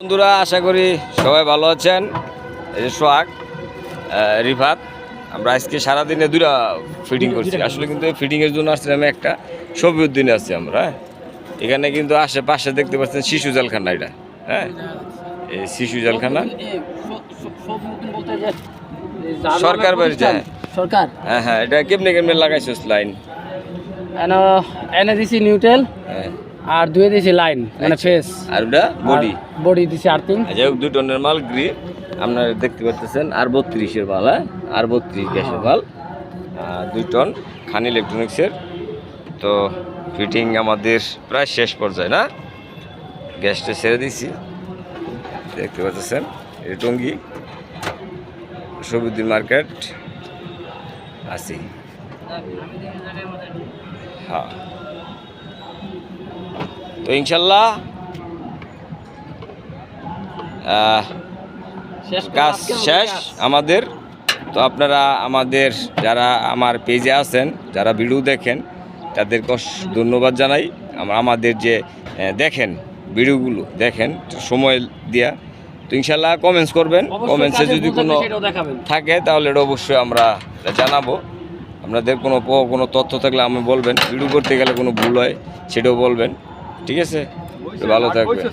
বন্ধুরা আশা করি সবাই ভালো আছেন। এই যে সোহাগ রিফাত আমরা আজকে সারাদিনে দুটা ফিটিং করছি। আসলে কিন্তু ফিটিংয়ের জন্য আসছিলাম একটা সবি উদ্দিনে আছি আমরা হ্যাঁ। এখানে কিন্তু আশেপাশে দেখতে পাচ্ছেন শিশু জালখানা এটা হ্যাঁ? এই শিশু জালখানা। সরকার বাড়ি যায়। সরকার? হ্যাঁ হ্যাঁ এটা কেমনে কেমনে লাগাইছিস লাইন এন দিছি নিউট্রেল হ্যাঁ। আর দুয়ে দিছি লাইন মানে ফেস আর ওটা বডি বডি দিছি আর্থিং যাই হোক দুই টনের মাল গ্রি আপনারা দেখতে পাচ্ছেন আর বত্রিশের মাল হ্যাঁ? আর বত্রিশ গ্যাসের মাল আহ, দুই টন খান ইলেকট্রনিক্সের তো ফিটিং আমাদের প্রায় শেষ পর্যায়ে না? গ্যাসটা ছেড়ে দিছি। দেখতে পাচ্ছেন এই টঙ্গি। সবুদ্দিন মার্কেট আছি। হ্যাঁ। তো ইনশাল্লাহ কাজ শেষ আমাদের। তো আপনারা আমাদের যারা আমার পেজে আছেন যারা ভিডিও দেখেন তাদেরকে ধন্যবাদ জানাই। আমরা আমাদের যে দেখেন ভিডিওগুলো দেখেন সময় দিয়া। তো ইনশাল্লাহ কমেন্টস করবেন। কমেন্টসে যদি কোনো থাকে তাহলে এটা অবশ্যই আমরা জানাব। আপনাদের কোনো কোনো তথ্য থাকলে আমি বলবেন। ভিডিও করতে গেলে কোনো ভুল হয় সেটাও বলবেন। ঠিক আছে ভালো থাকবেন